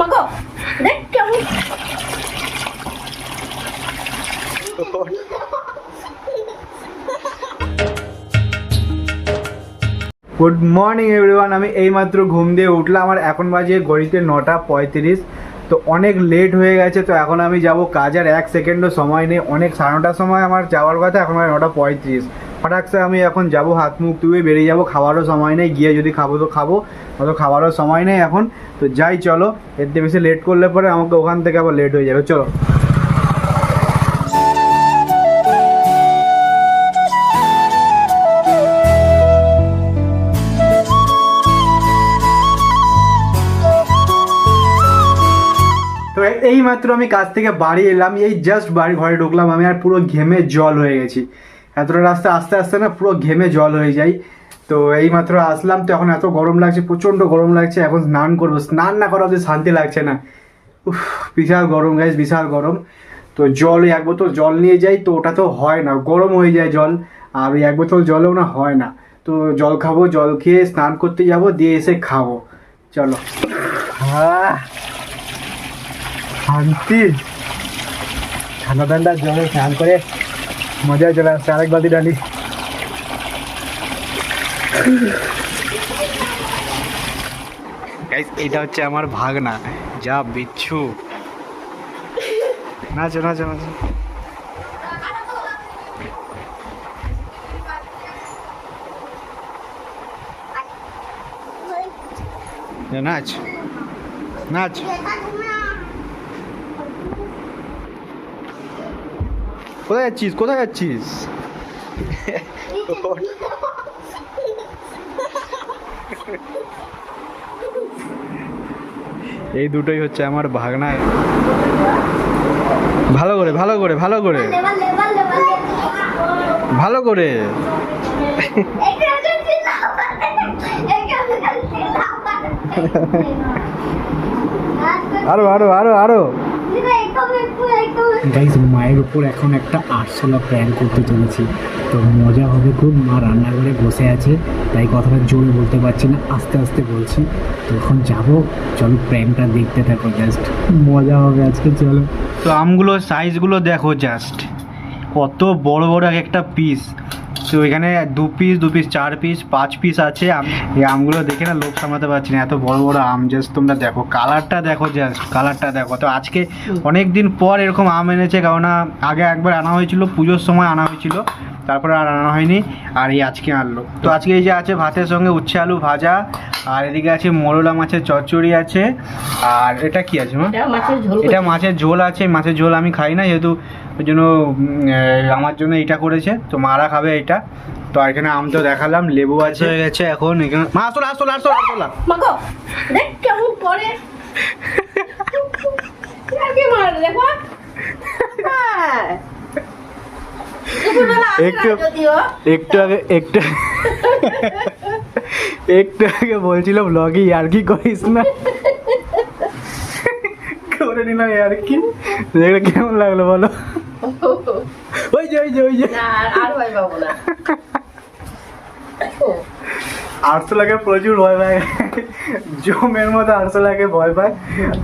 মাগো দেখ কেমন। গুড মর্নিং এভরিওয়ান আমি এইমাত্র ঘুম দিয়ে উঠলাম আমার এখন বাজে ঘড়িতে নটা পঁয়ত্রিশ। তো অনেক লেট হয়ে গেছে তো এখন আমি যাব কাজ আর এক সেকেন্ডও সময় নেই। অনেক সাড়ে নটার সময় আমার যাওয়ার কথা এখন নটা পঁয়ত্রিশ। হঠাৎ আমি এখন যাব, হাত মুখ ধুয়ে বেরিয়ে যাব খাওয়ারও সময় নেই, গিয়ে যদি খাব তো খাব অত খাওয়ারও সময় নেই এখন। তো যাই, চলো এর থেকে বেশি লেট করলে পরে আমাকে ওখান থেকে আবার লেট হয়ে যাবে, চলো। তো এই মাত্র আমি কাজ থেকে বাড়ি এলাম, এই জাস্ট বাড়ি ঘরে ঢুকলাম, আমি আর পুরো ঘেমে জল হয়ে গেছি। এতটা রাস্তা আস্তে আস্তে না পুরো ঘেমে জল হয়ে যায়। তো এই মাত্র আসলাম, তো এখন এত গরম লাগছে, প্রচণ্ড গরম লাগছে, এখন স্নান করব। স্নান না করা অবধি শান্তি লাগছে না। উফ, বিশাল গরম গাইজ বিশাল গরম। তো জল, এক বোতল জল নিয়ে যাই, তো ওটা তো হয় না, গরম হয়ে যায় জল। আর ওই এক বোতল জলেও না হয় না। তো জল খাব, জল খেয়ে স্নান করতে যাব, দিয়ে এসে খাব। চলো। শান্তি। ঠান্ডা ঠান্ডা জলে স্নান করে মজা চলে আসছে আরেক বাদি ডালি এটা হচ্ছে আমার ভাগনা। যা বিচ্ছু। নাচো নাচো নাচো। নাচ। নাচ। কোথায় যাচ্ছিস কোথায় যাচ্ছিস এই দুটোই হচ্ছে আমার ভাগনায় ভালো করে ভালো করে ভালো করে। ভালো করে। আরও আরও আরও আরও। গাইজ মায়ের উপর এখন একটা আরশোলা প্ল্যান করতে চলেছি। তো মজা হবে খুব, মা রান্নাঘরে বসে আছে, তাই কথাটা জোরে বলতে পারছি না, আস্তে আস্তে বলছি। তো এখন যাব, চলো প্ল্যানটা দেখতে থাকো জাস্ট মজা হবে আজকে, চলো। তো আমগুলো সাইজগুলো দেখো জাস্ট কত বড় বড় এক একটা পিস তো ওইখানে দু পিস দু পিস চার পিস পাঁচ পিস আছে। এই আমগুলো দেখে না লোভ সামাতে পারছি না। এত বড় বড় আম জাস্ট তোমরা দেখো। কালারটা দেখো জাস্ট কালারটা দেখো। তো আজকে অনেক দিন পর এরকম আম এনেছে কেননা আগে একবার আনা হয়েছিল পুজোর সময় আনা হয়েছিল। তারপরে আর আনা হয়নি আর এই আজকে আনলো। তো আজকে এই যে আছে ভাতের সঙ্গে উচ্ছে আলু ভাজা আর এদিকে আছে মোরলা মাছের চচ্চড়ি আছে আর এটা কি আছে মা? এটা মাছের ঝোল এটা মাছের আছে মাছের ঝোল আমি খাই না যেহেতু ওই জন্য আমার জন্য এটা করেছে তো মারা খাবে এটা। তো আর এখানে আম তো দেখালাম লেবু আছে। হয়ে গেছে এখন এখানে মা আসলে আসলে আসলে আসলে মাগো দেখ কেমন মার দেখো একটু একটু আগে একটু একটু আগে বলছিল ব্লগে আর কি করিস না? করে নিলাম আর কি? দেখলে কেমন লাগল বলো? ওই যে ওই যে ওই যে। আরশোলাকে প্রচুর ভয় পায়। জমের মতো আরশোলাকে ভয় পায়।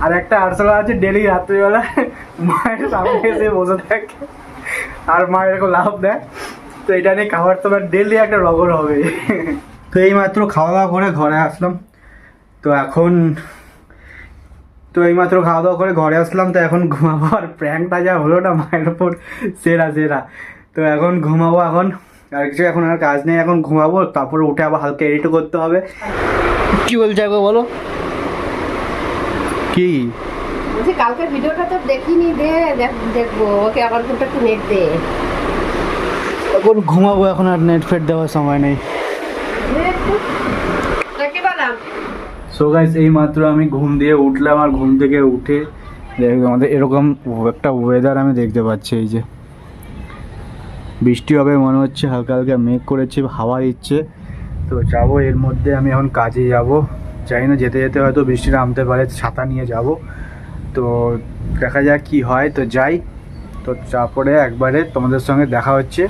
আর একটা আরশোলা আছে ডেলি রাত্রিবেলা। মায়ের সামনে এসে বসে থাকে। আর মা এরকম লাভ দেয়। তো এটা নিয়ে খাবার তোমার ডেলি একটা রগর হবে। তো এই মাত্র খাওয়া দাওয়া করে ঘরে আসলাম। তো এখন তো এইমাত্র খাওয়া দাওয়া করে ঘরে আসলাম। তো এখন ঘুমাবো আর প্র্যাঙ্কটা যা হলো না মায়ের ওপর সেরা সেরা। তো এখন ঘুমাবো এখন। আর কিছু এখন আর কাজ নেই এখন ঘুমাবো। তারপরে উঠে আবার হালকা এডিটও করতে হবে। কি বলছে একবার বলো। কি? বলছি কালকে ভিডিওটা তো দেখিনি দে দেখব। ওকে আমার ফোনটা একটু নেট দে। এখন ঘুমাবো এখন আর নেট ফেট দেওয়ার সময় নেই। সো গাইস এই মাত্র আমি ঘুম দিয়ে উঠলাম আর ঘুম থেকে উঠে আমাদের এরকম একটা ওয়েদার আমি দেখতে পাচ্ছি এই যে। বৃষ্টি হবে মনে হচ্ছে হালকা হালকা মেঘ করেছে হাওয়া দিচ্ছে। তো যাব এর মধ্যে আমি এখন কাজে যাব। জানি না যেতে যেতে হয়তো বৃষ্টি নামতে পারে ছাতা নিয়ে যাব। তো দেখা যাক কি হয়। তো যাই, তো তারপরে একবারে তোমাদের সঙ্গে দেখা হচ্ছে।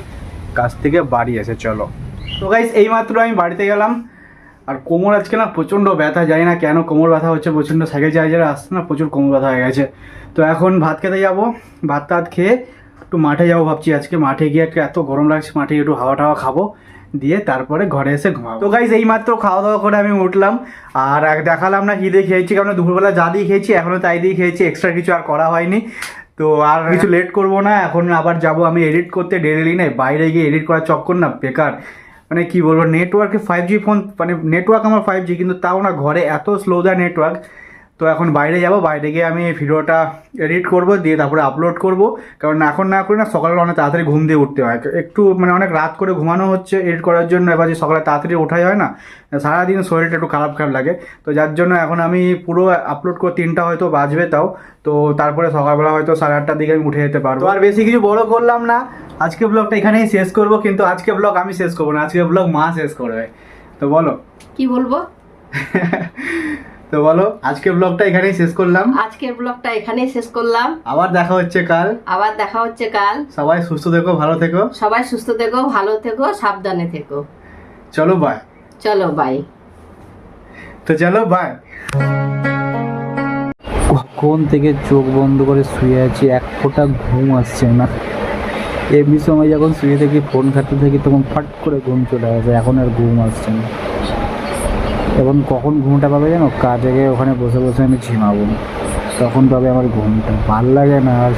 কাজ থেকে বাড়ি এসে, চলো। তো গাইস এইমাত্র আমি বাড়িতে গেলাম। আর কোমর আজকে না প্রচণ্ড ব্যথা যায় না কেন কোমর ব্যথা হচ্ছে, প্রচণ্ড সাইকেল চার্জারে আসছে না, প্রচুর কোমর ব্যথা হয়ে গেছে। তো এখন ভাত খেতে যাব। ভাত টাত খেয়ে একটু মাঠে যাব ভাবছি আজকে। মাঠে গিয়ে একটু এত গরম লাগছে, মাঠে একটু হাওয়া টাওয়া খাব। দিয়ে তারপরে ঘরে এসে ঘুমাবো। তো গাইজ এইমাত্র খাওয়া দাওয়া করে আমি উঠলাম আর এক দেখালাম না কী দিয়ে খেয়েছি কারণ দুপুরবেলা যা দিয়ে খেয়েছি এখনও তাই দিয়ে খেয়েছি এক্সট্রা কিছু আর করা হয়নি। তো আর কিছু লেট করব না এখন আবার যাব আমি এডিট করতে ডেলি না বাইরে গিয়ে এডিট করার চক্কর না বেকার। মানে কি বলব নেটওয়ার্কে ফাইভ জি ফোন মানে নেটওয়ার্ক আমার ফাইভ জি কিন্তু তাও না ঘরে এত স্লো দেয় নেটওয়ার্ক তো এখন বাইরে যাব বাইরে গিয়ে আমি ভিডিওটা এডিট করব দিয়ে তারপরে আপলোড করব। কারণ এখন না করে না সকালে অনেক তাড়াতাড়ি ঘুম দিয়ে উঠতে হয়। একটু মানে অনেক রাত করে ঘুমানো হচ্ছে এডিট করার জন্য এবার যে সকালে তাড়াতাড়ি ওঠাই হয় না সারাদিন শরীরটা একটু খারাপ খারাপ লাগে। তো যার জন্য এখন আমি পুরো আপলোড করে তিনটা হয়তো বাজবে তাও তো তারপরে সকালবেলা হয়তো সাড়ে আটটার দিকে আমি উঠে যেতে পারব। আর বেশি কিছু বড় করলাম না আজকে ব্লগটা এখানেই শেষ করব কিন্তু আজকে ব্লগ আমি শেষ করব না আজকে ব্লগ মা শেষ করবে। তো বলো। কি বলব? তো বলো আজকে ব্লগটা এখানেই শেষ করলাম। আজকের ব্লগটা এখানেই শেষ করলাম। আবার দেখা হচ্ছে কাল। আবার দেখা হচ্ছে কাল। সবাই সুস্থ থেকো ভালো থেকো। সবাই সুস্থ থেকো ভালো থেকো সাবধানে থেকো। চলো বাই চলো বাই তো চলো বাই কখন থেকে চোখ বন্ধ করে শুয়ে আছি? এক ফোঁটা ঘুম আসছে না। এমনি সময় যখন শুয়ে থাকি ফোন ঘাটতে থাকি তখন ফাট করে ঘুম চলে আসে। এখন আর ঘুম আসছে না। এখন কখন ঘুমটা পাবে জানো? কাজে গিয়ে ওখানে বসে বসে আমি ঝিমাবো তখন পাবে আমার ঘুমটা। ভালো লাগে না আর